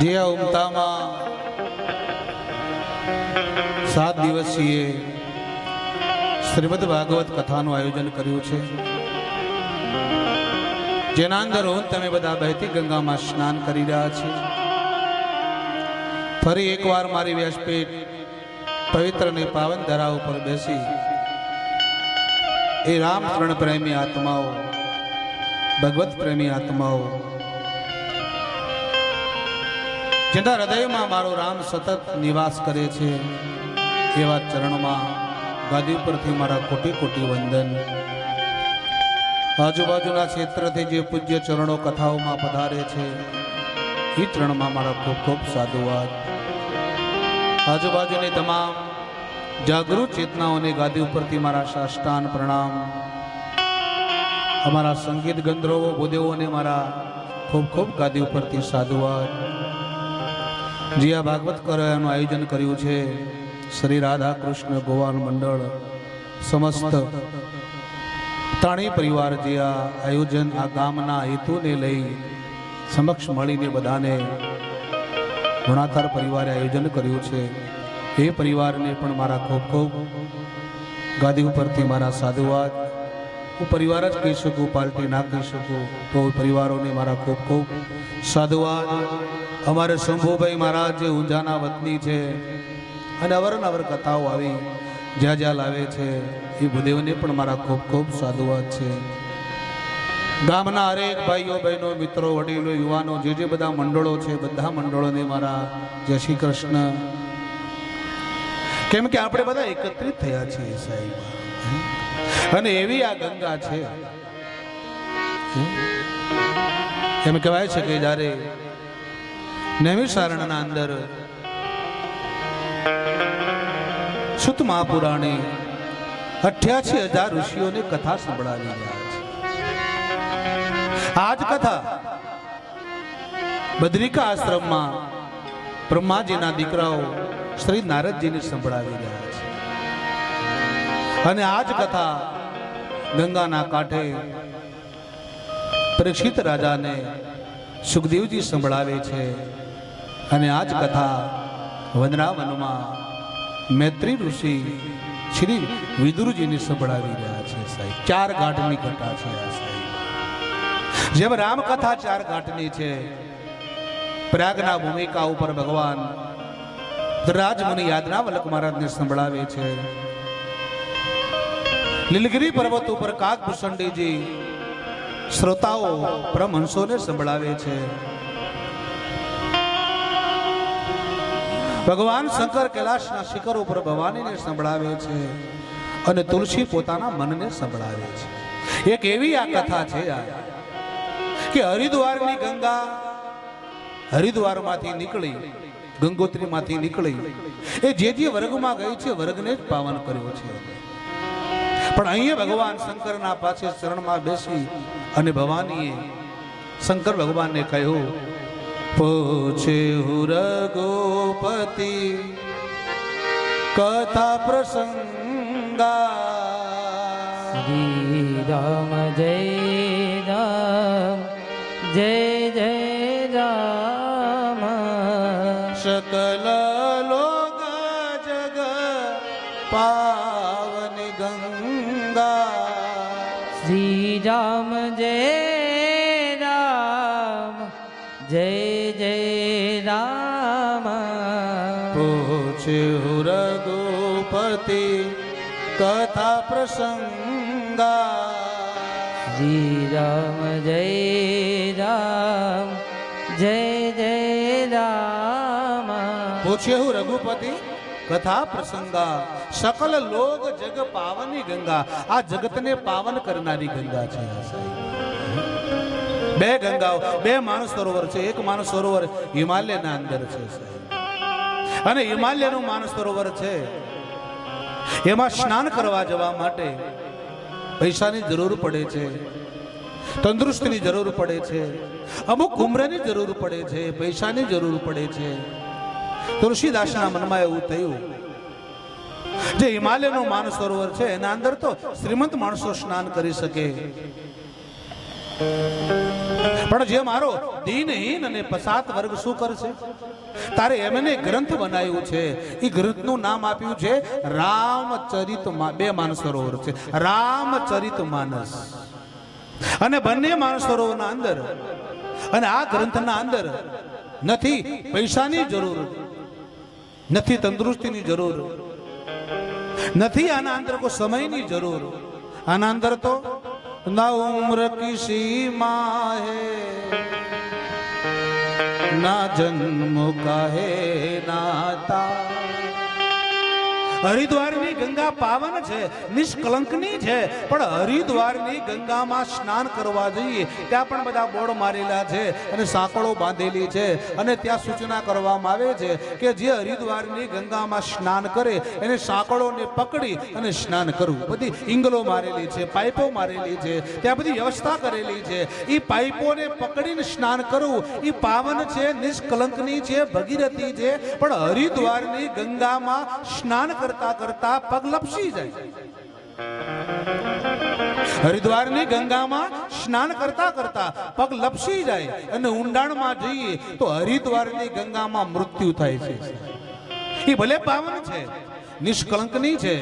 જે આ ઉમતામાં સાત દિવસીય શ્રીમદ ભાગવત કથાનું આયોજન કર્યું છે. જેના અંદર હું તમે બધા બહેતી ગંગામાં સ્નાન કરી રહ્યા છે ફરી એકવાર મારી વ્યાસપીઠ પવિત્ર અને પાવન ધરા ઉપર બેસી એ રામ શરણ પ્રેમી આત્માઓ, ભગવત પ્રેમી આત્માઓ જેના હૃદયમાં મારો રામ સતત નિવાસ કરે છે, એવા ચરણમાં ગાદી પરથી મારા કોટી કોટી વંદન. આજુબાજુના ક્ષેત્રથી જે પૂજ્ય ચરણો કથાઓમાં પધારે છે, એ ચરણમાં મારા ખૂબ ખૂબ સાધુવાદ. આજુબાજુની તમામ જાગૃત ચેતનાઓની ગાદી ઉપરથી મારા સાષ્ટાન પ્રણામ. અમારા સંગીત ગંધર્વો ભૂદેવોને મારા ખૂબ ખૂબ ગાદી ઉપરથી સાધુવાદ. જે આ ભાગવત એનું આયોજન કર્યું છે શ્રી રાધા કૃષ્ણ ગોવાલ મંડળ સમસ્ત ત્રણેય પરિવાર જે આ આયોજન, આ ગામના હેતુને લઈ સમક્ષ મળીને બધાને ગુણાતાર પરિવારે આયોજન કર્યું છે. એ પરિવારને પણ મારા ખૂબ ખૂબ ગાદી ઉપરથી મારા સાધુવાદ. હું પરિવાર જ કહી શકું પાર્ટી ના કહી શકું, તો પરિવારોને મારા ખૂબ ખૂબ સાધુવાદ. અમારે શંભુભાઈ મહારાજ જે ઊંઝાના વતની છે, અને અવરનવર કથાઓ આવી, જ્યાં જ્યાં લાવે છે, એ ભૂદેવને પણ મારા ખૂબ ખૂબ સાધુવાદ છે. ગામના હરેક ભાઈઓ, બહેનો, મિત્રો, વડીલો, યુવાનો, જે જે બધા મંડળો છે, બધા મંડળોને મારા જય શ્રી કૃષ્ણ. કેમ કે આપણે બધા એકત્રિત થયા છીએ સાહેબ. અને એવી આ ગંગા છે. એમ કહેવાય છે કે જ્યારે નૈમિષારણના અંદર સુત મહાપુરાણે અઠ્યાસી હજાર ઋષિઓને કથા સંભળાવી રહ્યા છે. આ જ કથા બદ્રિકા આશ્રમમાં બ્રહ્માજીના દીકરાઓ શ્રી નારદજીને સંભળાવી રહ્યા છે. અને આ જ કથા ગંગાના કાંઠે પરીક્ષિત રાજાને સુખદેવજી સંભળાવે છે. અને આ જ કથા વનરાવનમાં મૈત્રી ઋષિ શ્રી વિદુરજીને સંભળાવી રહ્યા છે સાહેબ. ચાર ઘાટની કથા છે આ સાહેબ. જેમ રામકથા ચાર ઘાટની છે પ્રયાગના ભૂમિકા ઉપર ભગવાન રાજમુનિ યાદનાવલક મહારાજને સંભળાવે છે. લીલગિરી પર્વત ઉપર કાગભૂષણજીજી શ્રોતાઓ પરમહંસોને સંભળાવે છે. ભગવાન શંકર કૈલાશના શિખર ઉપર ભવાનીને સંભળાવે છે અને તુલસી પોતાના મનને સંભળાવે છે. એક એવી આ કથા છે કે હરિદ્વારની ગંગા હરિદ્વારમાંથી નીકળી, ગંગોત્રીમાંથી નીકળી, એ જે જે વર્ગમાં ગઈ છે વર્ગને જ પાવન કર્યો છે. પણ અહીંયા ભગવાન શંકરના પાસે શરણમાં બેસી અને ભવાનીએ શંકર ભગવાનને કહ્યું પૂછે હું રઘુપતિ કથા પ્રસંગા. શ્રી રામ જય રામ જય જય જય રામ. પૂછ્યું રઘુપતિ કથા પ્રસંગા. શ્રી રામ જય રામ જય જય રામ. પૂછ્યું રઘુપતિ કથા પ્રસંગા. સકલ લોક જગ પાવની ગંગા. આ જગતને પાવન કરનારી ગંગા છે સાહેબ. બે ગંગાઓ, બે માનસ સરોવર છે, એક માનસ સરોવર હિમાલયના અંદર છે અને હિમાલયનું માનસ સરોવર છે. એમાં સ્નાન કરવા જવા માટે પૈસાની જરૂર પડે છે, તંદુરસ્તીની જરૂર પડે છે, અમુક ઉંમરની જરૂર પડે છે, પૈસાની જરૂર પડે છે. તુલસીદાસના મનમાં એવું થયું, જે હિમાલયનું માનસ સરોવર છે, એના અંદર તો શ્રીમંત માણસો સ્નાન કરી શકે. પણ જે મારો દિનહીન અને પસાત વર્ગ શું કરશે? તારે એમને ગ્રંથ બનાવ્યું છે. એ ગ્રંથનું નામ આપ્યું છે રામચરિત બે માનસરોવર છે. રામચરિત માનસ. અને બંને માનસરોવરના અંદર, અને આ ગ્રંથના અંદર નથી પૈસાની જરૂર, નથી તંદુરસ્તીની જરૂર, નથી આના અંદર કોઈ સમયની જરૂર. આના અંદર તો ના उम्र की सीमा है ના જન્મ का है નાતા હરિદ્વારની ગંગા પાવન છે, નિષ્કલંકની છે, પણ હરિદ્વારની ગંગામાં સ્નાન કરવા જઈએ, ત્યાં પણ બધા બોર્ડ મારેલા છે અને સાંકળો બાંધેલી છે અને ત્યાં સૂચના કરવામાં આવે છે કે જે હરિદ્વારની ગંગામાં સ્નાન કરે, એને સાંકળોને પકડી અને સ્નાન કરવું. બધી ઇંગલો મારેલી છે, પાઇપો મારેલી છે, ત્યાં બધી વ્યવસ્થા કરેલી છે. એ પાઇપોને પકડીને સ્નાન કરવું એ પાવન છે, નિષ્કલંકની છે, ભગીરથી છે, પણ હરિદ્વારની ગંગામાં સ્નાન કરતા કરતા પગ લપસી જાય. હરિદ્વારની ગંગામાં સ્નાન કરતા કરતા પગ લપસી જાય અને ઊંડાણમાં જઈએ તો હરિદ્વારની ગંગામાં મૃત્યુ થાય છે. એ ભલે પાવન છે નિષ્કલંકની છે,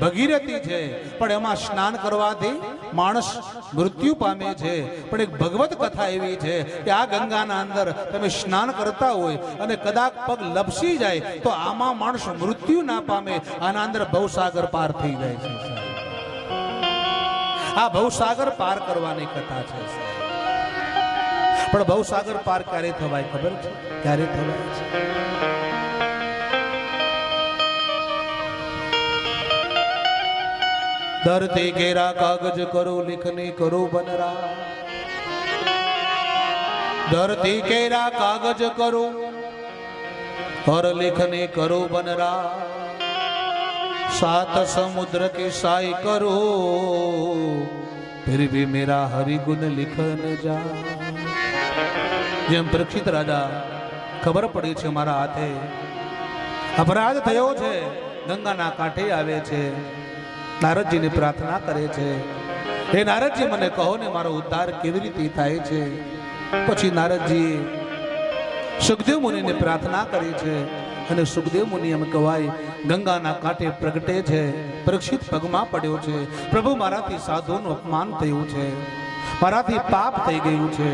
ભગીરથી છે, પણ એમાં સ્નાન કરવાથી માણસ મૃત્યુ પામે છે. પણ એક ભગવત કથા એવી છે કે આ ગંગાના અંદર તમે સ્નાન કરતા હોય અને કદાચ પગ લપસી જાય તો આમાં માણસ મૃત્યુ ના પામે. આના અંદર ભવસાગર પાર થઈ જાય છે આ ભવસાગર પાર કરવાની કથા છે પણ ભવસાગર પાર ક્યારે થવાય ખબર છે? ક્યારે થવાય છે? ધરતી ઘેરા કાગજ કરો લિખની કરો બનરા ધરતી કેરા કાગજ કરો और लिखने करो बनरा सात समुद्र के साई करो फिर भी मेरा हरिगुण लिखन जा જેમ પરીક્ષિત રાજા ખબર પડી છે મારા હાથે અપરાધ થયો છે ગંગાના કાંઠે આવે છે નારદજીની પ્રાર્થના કરે છે. હે નારદજી, મને કહો ને મારો ઉદ્ધાર કેવી રીતે થાય છે? પછી નારદજી સુખદેવ મુનિને પ્રાર્થના કરી છે અને સુખદેવ મુનિ એમ કહેવાય, ગંગાના કાંઠે પ્રગટે છે, પરીક્ષિત પગમાં પડ્યો છે. પ્રભુ, મારાથી સાધુનું અપમાન થયું છે. મારાથી પાપ થઈ ગયું છે.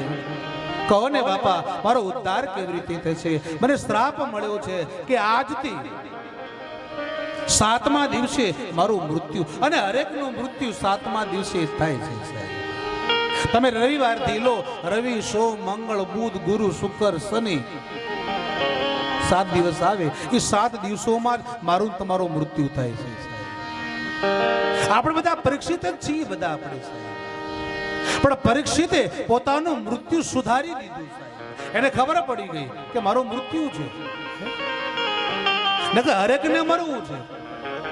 કહો ને બાપા, મારો ઉદ્ધાર કેવી રીતે થશે? મને શ્રાપ મળ્યો છે કે આજથી સાતમા દિવસે મારું મૃત્યુ અને હરેકનું મૃત્યુ સાતમા દિવસે થાય છે, સાહેબ. તમે રવિવારથી લો, રવિ, સોમ, મંગળ, બુધ, ગુરુ, શુક્ર, શનિ. સાત દિવસ આવે. એ સાત દિવસોમાં જ મારું તમારું મૃત્યુ થાય છે આપણે બધા પરીક્ષિત જ છીએ બધા આપણે પણ પરીક્ષિતે પોતાનું મૃત્યુ સુધારી દીધું એને ખબર પડી ગઈ કે મારું મૃત્યુ છે. નકર હરેકને મરવું છે.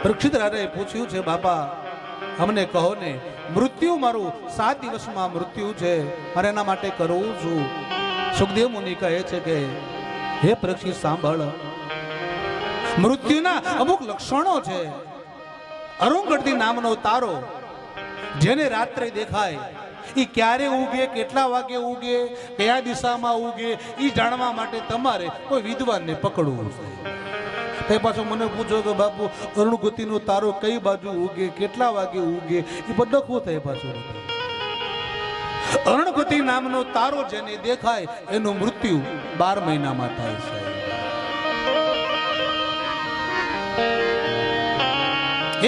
પરીક્ષિત રાજાએ પૂછ્યું છે, બાપા, અમને કહો ને, મૃત્યુ મારું સાત દિવસમાં મૃત્યુ છે, મારે એના માટે કરવું છું. સુખદેવ મુનિ કહે છે કે, હે પરીક્ષિત સાંભળ. મૃત્યુના અમુક લક્ષણો છે. અરુંગઢથી નામનો તારો, જેને રાત્રે દેખાય એ ક્યારે ઉગે કેટલા વાગે ઉગે કયા દિશામાં ઉગે એ જાણવા માટે તમારે કોઈ વિદ્વાનને પકડવું છે. તે પાછો મને પૂછો કે બાપુ, અરુણગતિનો તારો કઈ બાજુ ઉગે, કેટલા વાગે ઉગે? એ બધો ખો થાય પાછું. અરુણગતિ નામનો તારો જેને દેખાય, એનું મૃત્યુ બાર મહિનામાં થાય છે.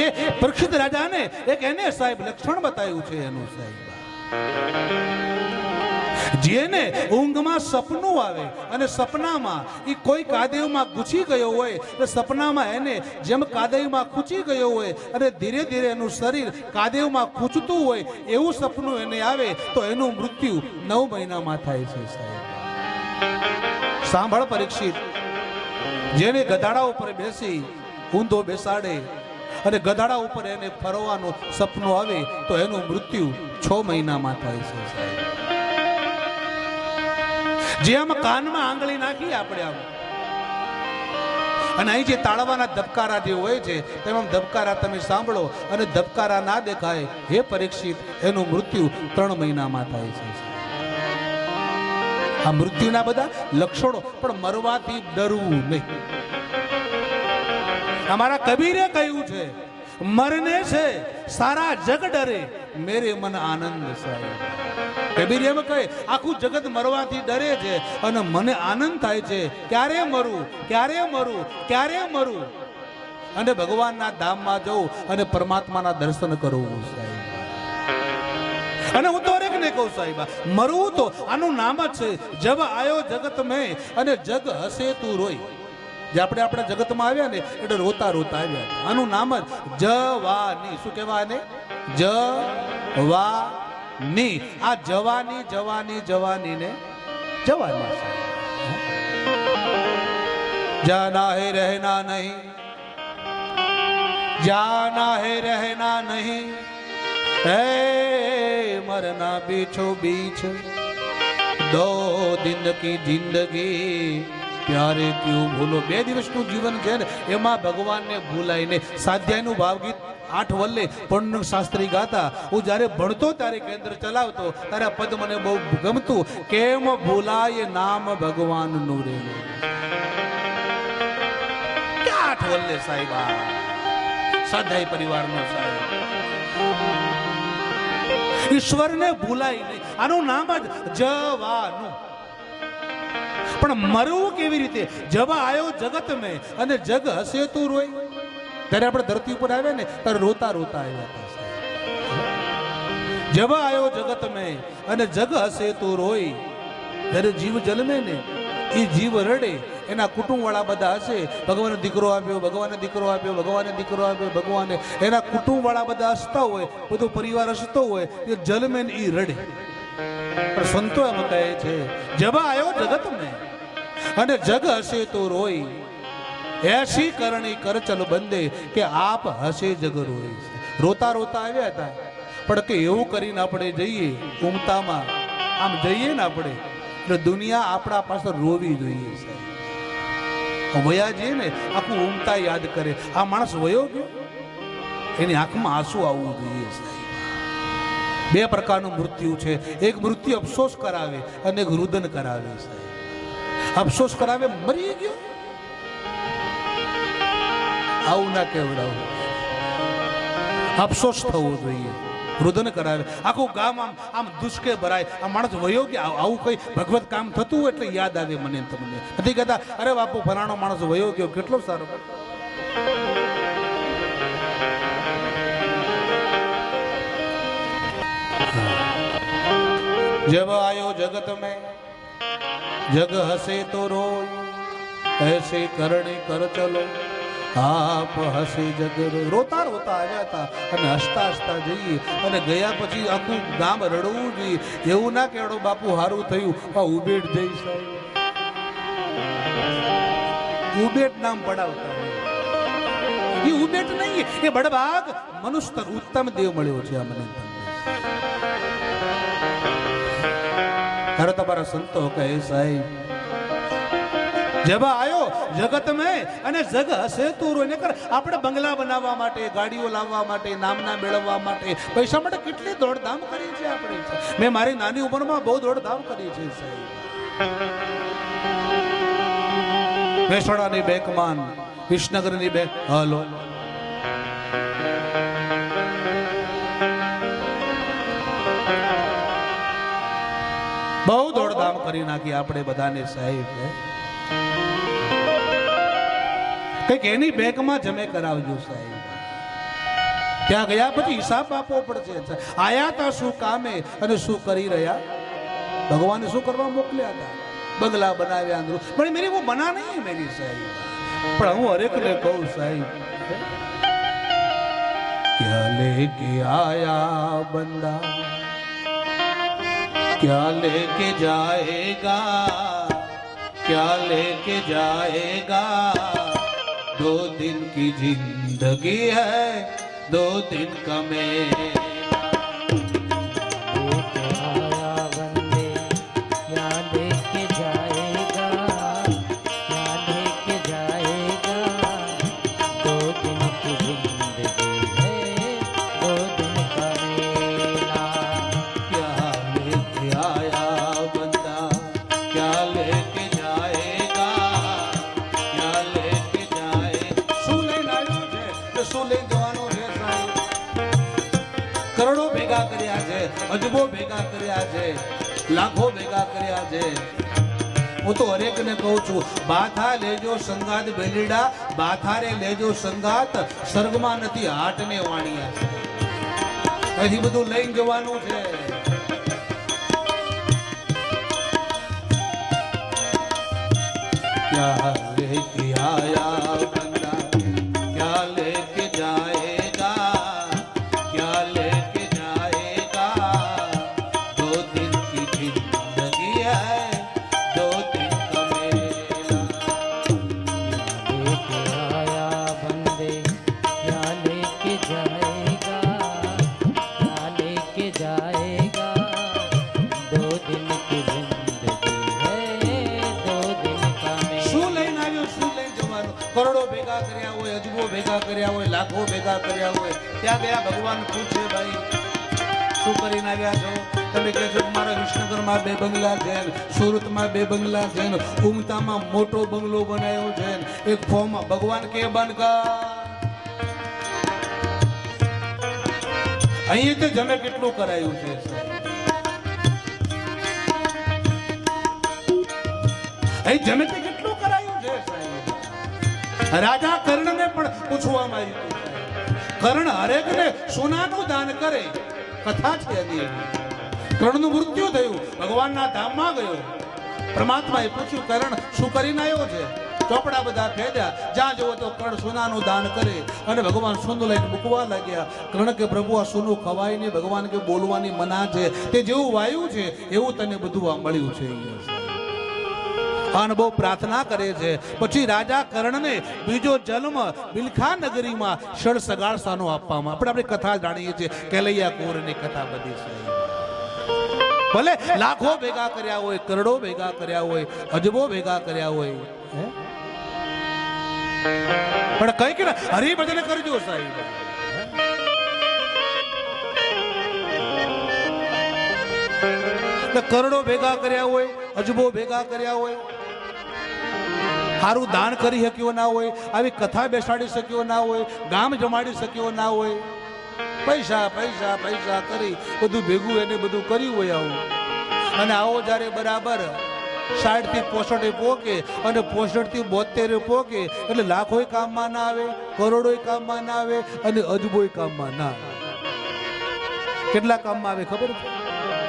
એ પરીક્ષિત રાજાને એક એને સાહેબ લક્ષણ બતાવ્યું છે એનું સાહેબ. જેને ઊંઘમાં સપનું આવે અને સપનામાં એ કોઈ કાદવમાં ઘૂસી ગયો હોય, તો સપનામાં એને જેમ કાદવમાં ખૂચી ગયો હોય અને ધીરે ધીરે એનું શરીર કાદવમાં ખૂંચતું હોય એવું સપનું એને આવે, તો એનું મૃત્યુ નવ મહિનામાં થાય છે સાહેબ. સાંભળ પરીક્ષિત. જેને ગધાડા ઉપર બેસી ઊંધો બેસાડે અને ગધાડા ઉપર એને ફરવાનું સપનું આવે, તો એનું મૃત્યુ છ મહિનામાં થાય છે સાહેબ. જે આમ કાનમાં આંગળી નાખી આપણે આમ. અને અહીં જે તાળવાના ધબકારા જે હોય છે, તેમાં ધબકારા તમે સાંભળો અને ધબકારા ના દેખાય. હે પરીક્ષિત, એનું મૃત્યુ ત્રણ મહિનામાં થાય છે. આ મૃત્યુના બધા લક્ષણો પણ મરવાથી ડરવું નહીં. અમારા કબીરે કહ્યું છે, મરને છે, સારા જગ ડરે મેરે મન આનંદ સાહેબ કબીર એમ કહે, આખું જગત મરવાથી ડરે છે અને મને આનંદ થાય છે. ક્યારે મરું? ક્યારે મરું? ક્યારે મરું? અને ભગવાનના ધામમાં જવું અને પરમાત્માના દર્શન કરવું સાહેબ. અને હું તો ને કહું સાહેબ, મરવું તો આનું નામ જ છે. જબ આયો જગત મેં અને જગ હસે તું રોય. જે આપણે આપણા જગતમાં આવ્યા ને, એટલે રોતા રોતા આવ્યા. આનું નામ જ જવાની. શું કહેવાય જવાની. આ જવાની જવાની જવાની ને જવાની જાના હે રહેના નહીં. જાના હે રહેના નહીં. હે, મરના બીછો બીછ. દો જિંદગી જિંદગી. ત્યારે ક્યું ભૂલો? બે દિવસનું જીવન છે ને, એમાં ભગવાનને ભૂલાઈને સ્વાધ્યાયનું ભાવગીત આઠ વલ્લે પણ શાસ્ત્રી ગાતા. હું જ્યારે ભણતો ત્યારે કેન્દ્ર ચલાવતો. ત્યારે પદ મને બહુ ગમતું. કેમ ભૂલાય નામ ભગવાનનું રે? આઠ વલ્લે સાહેબા સાધાઈ પરિવારનો સાહેબ. ઈશ્વરને ભૂલાય નહીં. આનું નામ જ જવાનું. પણ મરવું કેવી રીતે? જવા આવ્યો જગત મેં અને જગ હસે તું રોય. ત્યારે આપણે ધરતી ઉપર આવ્યા ને, ત્યારે રોતા રોતા આવ્યા હતા. જવા આવ્યો જગત મેં, અને જગ હશે તો રોય. જ્યારે જીવ જન્મે ને એ જીવ રડે. એના કુટુંબ વાળા બધા હશે, ભગવાનનો દીકરો આપ્યો, ભગવાનને દીકરો આપ્યો, ભગવાનને દીકરો આપ્યો, ભગવાને. એના કુટુંબ વાળા બધા હસતા હોય, બધો પરિવાર હસતો હોય, એ જન્મે ને એ રડે. પણ સંતો એમ કહે છે જબા આવ્યો જગત મેં, અને જગ હશે તો રોય. એસી કરણી કર ચલ બંદે કે આપ હશે જગ રોય રોતા રોતા આવ્યા હતા. પણ કે એવું કરીને આપણે જઈએ ઉમતામાં આમ જઈએ ને આપણે, એટલે દુનિયા આપણા પાસે રોવી જોઈએ. સાહેબ વયા જઈએ ને, આખું ઉમતા યાદ કરે. આ માણસ વયો ગયો. એની આંખમાં આંસુ આવવું જોઈએ સાહેબ. બે પ્રકારનું મૃત્યુ છે. એક મૃત્યુ અફસોસ કરાવે અને એક રુદન કરાવે સાહેબ. અફસોસ કરાવે, મરી ગયો. આવું ના કેવડાવું અફસોસ થવો જોઈએ રુદન કરાવે આખું ગામ આમ આમ દુષ્કે ભરાય આ માણસ વયો કે આવું કઈ ભગવત કામ થતું હોય એટલે યાદ આવે મને ને તમને નથી કહેતા અરે બાપુ ફલાણો માણસ વયો ગયો કેટલો સારો जब आयो जगत में जग हसे तो रोय ऐसे करणी कर चलो આપ હસે જગરો. રોતા રોતા આવ્યા હતા અને હસતા હસતા જઈએ. અને ગયા પછી આખું ગામ રડવું જોઈએ. એવું ના કેડો બાપુ, હારું થયું. આ ઉબેટ જઈ સાહેબ ઉબેટ નામ પડાવતા એ ઉબેટ નહીં, એ બડભાગ મનુષ્ય ઉત્તમ દેવ મળ્યો છે આ મને. ત્યારે તમારા સંતો કહે સાહેબ જબા આવ્યો જગત મેં અને જગ હશે તું રોઈને કર. આપણે બંગલા બનાવવા માટે, ગાડીઓ લાવવા માટે, નામના મેળવવા માટે પૈસા માટે કેટલી દોડધામ કરી છે આપણે. મેં મારી નાની ઉંમરમાં બહુ દોડધામ કરી છે સાહેબ. મહેસાણાની બેકમાન, વિસનગરની બેક હલો. બહુ દોડધામ કરી નાખી આપણે બધાને સાહેબ. કંઈક એની બેંકમાં જમે કરાવજો સાહેબ ત્યાં ગયા પછી હિસાબ આપવો પડશે આયા તા શું કામે અને શું કરી રહ્યા ભગવાને શું કરવા મોકલ્યા હતા બંગલા બનાવ્યા અંદરો પણ મેરી वो બના નહીં મેરી સાહેબ પણ હું હરેકને કહું સાહેબ क्या लेके आया बंदा क्या लेके जाएगा क्या लेके जाएगा दो दिन की जिंदगी है दो दिन का मेरा કરોડો ભેગા કર્યા છે, અજબો ભેગા કર્યા છે, લાખો ભેગા કર્યા છે. હું તો હરેકને કહું છું, બાથા લેજો સંગાત બેલીડા બાથારે લેજો સંગાત સર્ગમાં નથી હાટને વાણિયા. એથી બધું લઈ જવાનું છે. ક્યાં લે ક્યાં ગયા ભગવાન પૂછે ભાઈ, શું કરીને આવ્યા છો? તમે કહેશો કે મારા વિસનગરમાં બે બંગલા છે સુરતમાં બે બંગલા છે ઉમતામાં મોટો બંગલો બનાવ્યો છે એક ફોર્મ ભગવાન કે, બંધ અહીંયા તો જમે કેટલું કરાયું છે અહીં જમે કેટલું કરાયું છે રાજા કર્ણને પણ પૂછવામાં આવ્યું. કર્ણ હરેકને સોનાનું દાન કરે. કથા છે એની. કર્ણનું મૃત્યુ થયું. ભગવાનના ધામમાં ગયો. પરમાત્માએ પૂછ્યું, કર્ણ, શું કરીને આવ્યો છે? ચોપડા બધા ફેર્યા જ્યાં જુઓ તો કર્ણ સોનાનું દાન કરે. અને ભગવાન સોનું લઈને મૂકવા લાગ્યા. કર્ણ કે, પ્રભુ, આ સોનું ખવાય નહીં. ભગવાન કે, બોલવાની મના છે. તે જેવું વાયુ છે, એવું તને બધું આ મળ્યું છે અને બહુ પ્રાર્થના કરે છે. પછી રાજા કર્ણને બીજો જન્મ બિલખા નગરીમાં ષડ સગાળસાનો આપવામાં. આપણે આપણી કથા જાણીએ છીએ. કેલૈયા કોરની કથા બધી છે. ભલે લાખો ભેગા કર્યા હોય, કરોડો ભેગા કર્યા હોય, અજબો ભેગા કર્યા હોય? પણ કઈ કે હરિભજન કરજો સાહેબ. કરોડો ભેગા કર્યા હોય, અજબો ભેગા કર્યા હોય સારું દાન કરી શક્યો ના હોય, આવી કથા બેસાડી શક્યો ના હોય, ગામ જમાડી શક્યો ના હોય. પૈસા પૈસા પૈસા કરી બધું ભેગું એને બધું કર્યું હોય આવું. અને આવો જ્યારે બરાબર સાઠથી પોસઠે પોકે અને પોસઠથી બોતેર પોકે, એટલે લાખોય કામમાં ના આવે, કરોડોય કામમાં ના આવે અને અજબોય કામમાં ના આવે. કેટલા કામમાં આવે ખબર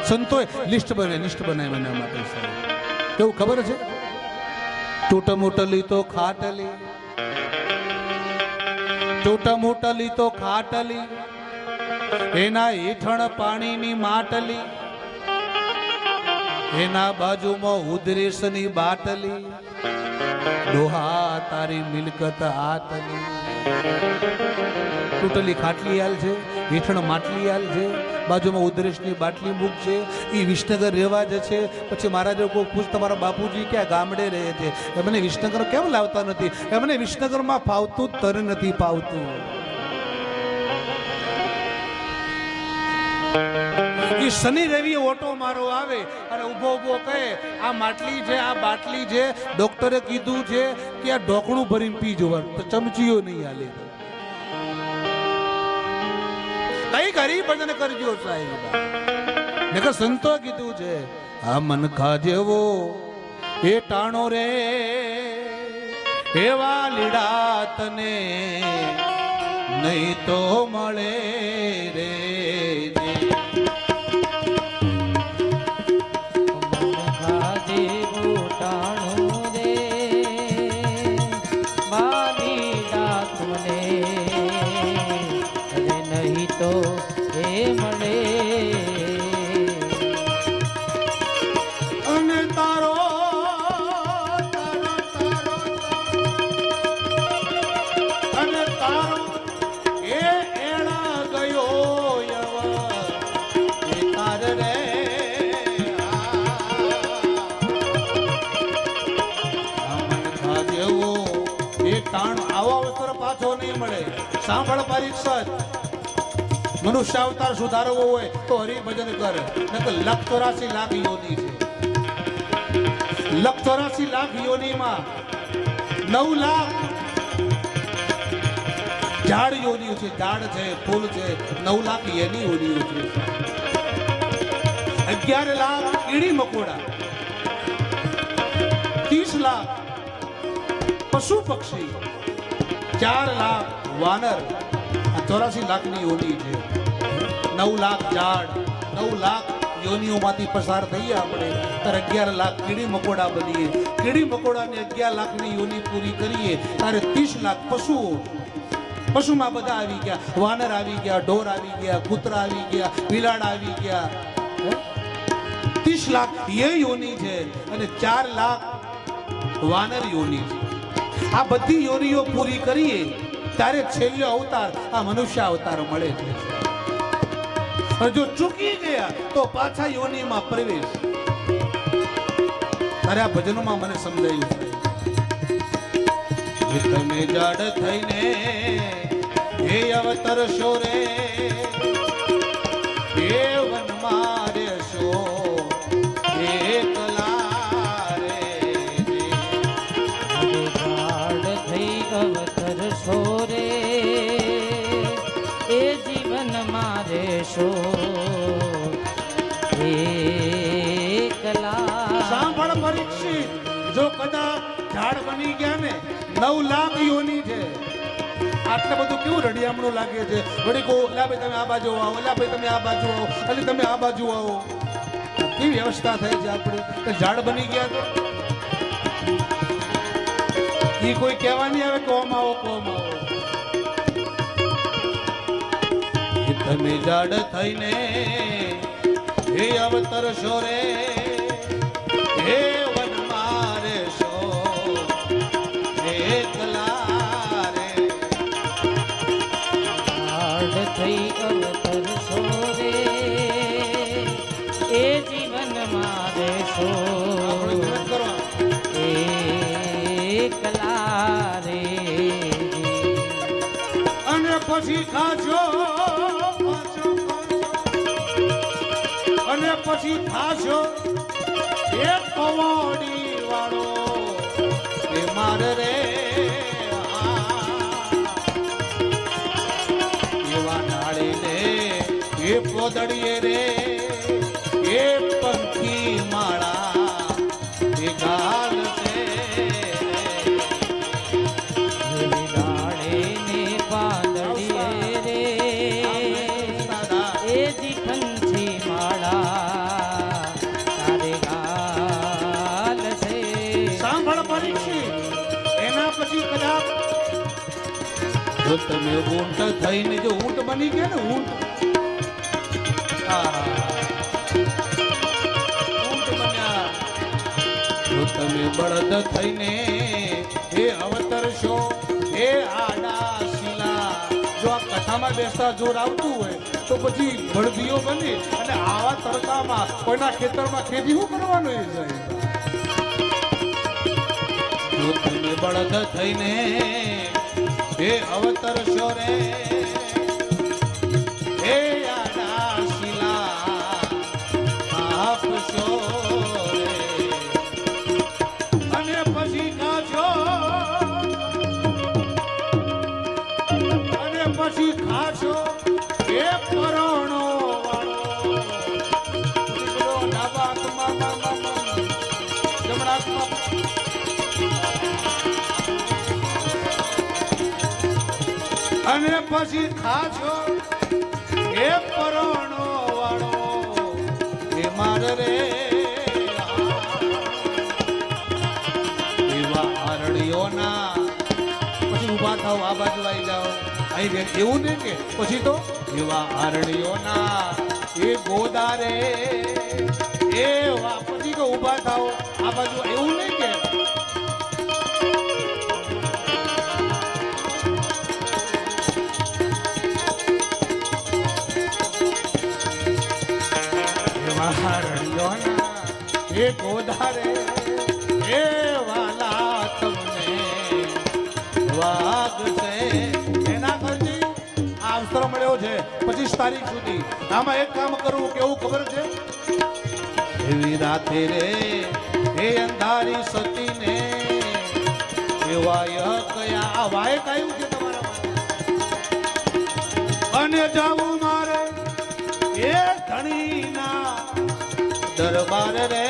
સંતોએ લિસ્ટ બને લિસ્ટ બનાવી એના માટે સાહેબ કેવું ખબર છે? ટૂટ મોટલી તો ખાટલી ટૂટ મોટલી તો ખાટલી એના હેઠણ પાણીની માટલી એના બાજુમાં ઉધરેશની બાટલી ડોહા તારી મિલકત આટલી તૂટલી ખાટલી હાલ છે હેઠળ માટલી હાલ છે, બાજુમાં ઉદ્રેશની બાટલી મૂકશે એ વિસનગર રહેવા જ છે. પછી મહારાજે કોઈ પૂછ, તમારા બાપુજી ક્યાં ગામડે રહે છે? એમને વિસનગર કેમ લાવતા નથી? એમને વિસનગરમાં ફાવતું તને નથી ફાવતું. એ શનિ રવિ ઓટો મારો આવે અને ઊભો ઊભો કહે, આ માટલી છે, આ બાટલી છે, ડોક્ટરે કીધું છે કે આ ઢોકણું ભરીને પી જવાનું ચમચીઓ નહીં હાલે. કઈ કરી ભજન કરજો સાહેબ. નકર સંતો કીધું છે, આ મનખા જેવો એ ટાણો રે, એવા લીડા તને નહીં તો મળે રે. સાંભળ મનુષ્ય અવતાર સુધારવો હોય તો હરિભજન કર. નકર લખ ચોરાસી લાખ યોની છે. લખ ચોરાસી લાખ યોનીમાં નવ લાખ ઝાડ યોનિઓ છે. ઝાડ છે, ફૂલ છે, નવ લાખ એની યોનિઓ છે. અગિયાર લાખ કીડી મકોડા. ત્રીસ લાખ પશુ પક્ષી. ચાર લાખ વાનર. ચોરાસી લાખની યોની છે. નવ લાખ ઝાડ, નવ લાખ યોનિઓમાંથી પસાર થઈએ આપણે ત્યારે અગિયાર લાખ કીડી મકોડા બનીએ. કીડી મકોડાને અગિયાર લાખની યોની પૂરી કરીએ ત્યારે ત્રીસ લાખ પશુઓ પશુમાં બધા આવી ગયા. વાનર આવી ગયા, ઢોર આવી ગયા, કૂતરા આવી ગયા, બિલાડ આવી ગયા. ત્રીસ લાખ એ યોની છે અને ચાર લાખ વાનર યોની છે. આ બધી યોનીઓ પૂરી કરીએ ત્યારે છેલ્લો અવતાર આ મનુષ્ય અવતાર મળે છે જો ચૂકી ગયા તો પાછા યોનીમાં પ્રવેશ. અરે આ ભજનોમાં મને સમજાયું છે. તમે જાડ થઈને હે અવતરશો રે નવ લાખ યોની છે. આટલે બધું કેવું રડિયામણું લાગે છે? વળી કહો, લા ભાઈ, તમે આ બાજુ આવો, લા ભાઈ, તમે આ બાજુ આવો, અલી, તમે આ બાજુ આવો. કેવી વ્યવસ્થા થઈ છે આપણે? તો ઝાડ બની ગયા છે એ કોઈ કહેવા નહીં આવે કોમ આવો કોમ આવો. તમે ઝાડ થઈને હે અવતરશો રે હે પછી ખાજો અને પછી ખાશો એ પવાડી વાળો. એ માર રે. એવા ડાળીને એ પોદડીએ રે. થઈને જો ઊંટ બની ગયા ને ઊંટ. તમે બળદ થઈને એ અવતરશો એ આડા જો આ કથામાં બેસતા જોર આવતું હોય, તો પછી બળદીઓ બને અને આવા તડકામાં કોઈના ખેતરમાં ખેતી શું કરવાનું એ જાય. જો તમે બળદ થઈને હે અવતરશો રે અને પછી ખાશો એ પરોણો વાળો. એ માર રે. એવા આરણીઓના. પછી ઊભા થાવ આ બાજુ આવી જાઓ. અહીં બેન, એવું નહીં કે? પછી તો? એવા આરણીઓના. એ ગોદારે. એવા, પછી તો ઊભા થાવ આ બાજુ એવું નહીં ગોધારે એ વાલા તમને વાગશે. એના કરતી આ અવસર મળ્યો છે પચીસ તારીખ સુધી. આમાં એક કામ કરવું કેવું ખબર છે? એવી રાતે રે એ અંધારી સતીને એ વાય કયા આ વાય કયું છે તમારા અને જાવું મારે એ ધણીના દરબાર રે.